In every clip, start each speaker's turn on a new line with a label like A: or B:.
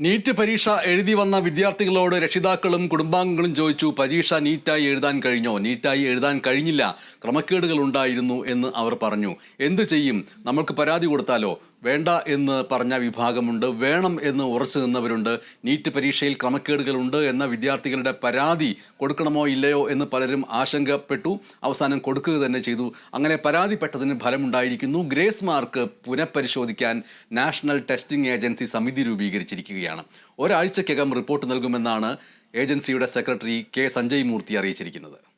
A: NEET പരീക്ഷ എഴുതി വന്ന വിദ്യാർത്ഥികളോട് രക്ഷിതാക്കളും കുടുംബാംഗങ്ങളും ചോദിച്ചു പരീക്ഷ നീറ്റായി എഴുതാൻ കഴിഞ്ഞോ? നീറ്റായി എഴുതാൻ കഴിഞ്ഞില്ല. ക്രമക്കേടുകൾ ഉണ്ടായിരുന്നു എന്ന് അവർ പറഞ്ഞു. എന്തു ചെയ്യും? നമ്മൾക്ക് പരാതി കൊടുത്താലോ? വേണ്ട എന്ന് പറഞ്ഞ വിഭാഗമുണ്ട്. വേണം എന്ന് ഉറച്ചു നിന്നവരുണ്ട്. നീറ്റ് പരീക്ഷയിൽ ക്രമക്കേടുകളുണ്ട് എന്ന വിദ്യാർത്ഥികളുടെ പരാതി കൊടുക്കണമോ ഇല്ലയോ എന്ന് പലരും ആശങ്കപ്പെട്ടു. അവസാനം കൊടുക്കുക തന്നെ ചെയ്തു. അങ്ങനെ പരാതിപ്പെട്ടതിന് ഫലമുണ്ടായിരിക്കുന്നു. ഗ്രേസ് മാർക്ക് പുനഃപരിശോധിക്കാൻ നാഷണൽ ടെസ്റ്റിംഗ് ഏജൻസി സമിതി രൂപീകരിച്ചിരിക്കുകയാണ്. ഒരാഴ്ചക്കകം റിപ്പോർട്ട് നൽകുമെന്നാണ് ഏജൻസിയുടെ സെക്രട്ടറി കെ. സഞ്ജയ് മൂർത്തി അറിയിച്ചിരിക്കുന്നത്.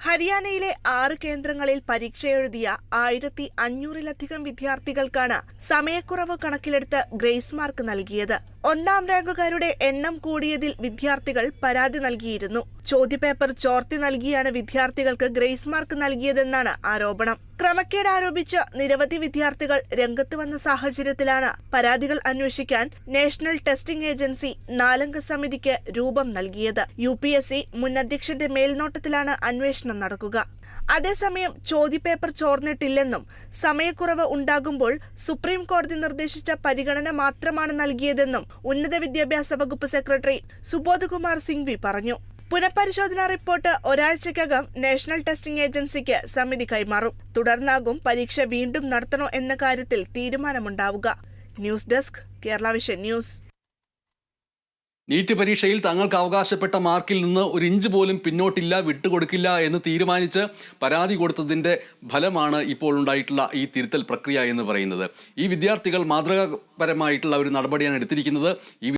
B: ഹരിയാനയിലെ ആറ് കേന്ദ്രങ്ങളിൽ പരീക്ഷ എഴുതിയ ആയിരത്തി അഞ്ഞൂറിലധികം വിദ്യാർത്ഥികൾക്കാണ് സമയക്കുറവ് കണക്കിലെടുത്ത് ഗ്രേസ് മാർക്ക് നൽകിയത്. ഒന്നാം റാങ്കുകാരുടെ എണ്ണം കൂടിയതിൽ വിദ്യാർത്ഥികൾ പരാതി നൽകിയിരുന്നു. ചോദ്യപേപ്പർ ചോർത്തി നൽകിയാണ് വിദ്യാർത്ഥികൾക്ക് ഗ്രേസ് മാർക്ക് നൽകിയതെന്നാണ് ആരോപണം. ക്രമക്കേട് ആരോപിച്ച് നിരവധി വിദ്യാർത്ഥികൾ രംഗത്ത് വന്ന സാഹചര്യത്തിലാണ് പരാതികൾ അന്വേഷിക്കാൻ നാഷണൽ ടെസ്റ്റിംഗ് ഏജൻസി നാലംഗ സമിതിക്ക് രൂപം നൽകിയത്. യു മുൻ അധ്യക്ഷന്റെ മേൽനോട്ടത്തിലാണ് അന്വേഷണം നടക്കുക. അതേസമയം ചോദ്യപേപ്പർ ചോർന്നിട്ടില്ലെന്നും സമയക്കുറവ് ഉണ്ടാകുമ്പോൾ സുപ്രീം കോടതി നിർദ്ദേശിച്ച പരിഗണന മാത്രമാണ് നൽകിയതെന്നും ഉന്നത വിദ്യാഭ്യാസ വകുപ്പ് സെക്രട്ടറി സുബോധ് കുമാർ സിംഗ്വി പറഞ്ഞു. പുനഃപരിശോധനാ റിപ്പോർട്ട് ഒരാഴ്ചക്കകം നാഷണൽ ടെസ്റ്റിംഗ് ഏജൻസിക്ക് സമിതി കൈമാറും. തുടർന്നാകും പരീക്ഷ വീണ്ടും നടത്തണോ എന്ന കാര്യത്തിൽ തീരുമാനമുണ്ടാവുക. News desk Kerala Vision News.
A: NEET പരീക്ഷയിൽ തങ്ങൾക്ക് അവകാശപ്പെട്ട മാർക്കിൽ നിന്ന് ഒരു ഇഞ്ച് പോലും പിന്നോട്ടില്ല വിട്ടുകൊടുക്കില്ല എന്ന് തീരുമാനിച്ച് പരാതി കൊടുത്തതിന്റെ ഫലമാണ് ഇപ്പോൾ ഉണ്ടായിട്ടുള്ള ഈ തിരുത്തൽ പ്രക്രിയ എന്ന് പറയുന്നത്. ഈ വിദ്യാർത്ഥികൾ മാതൃകാപരമായിട്ടുള്ള ഒരു നടപടിയാണ് എടുത്തിരിക്കുന്നത്. ഈ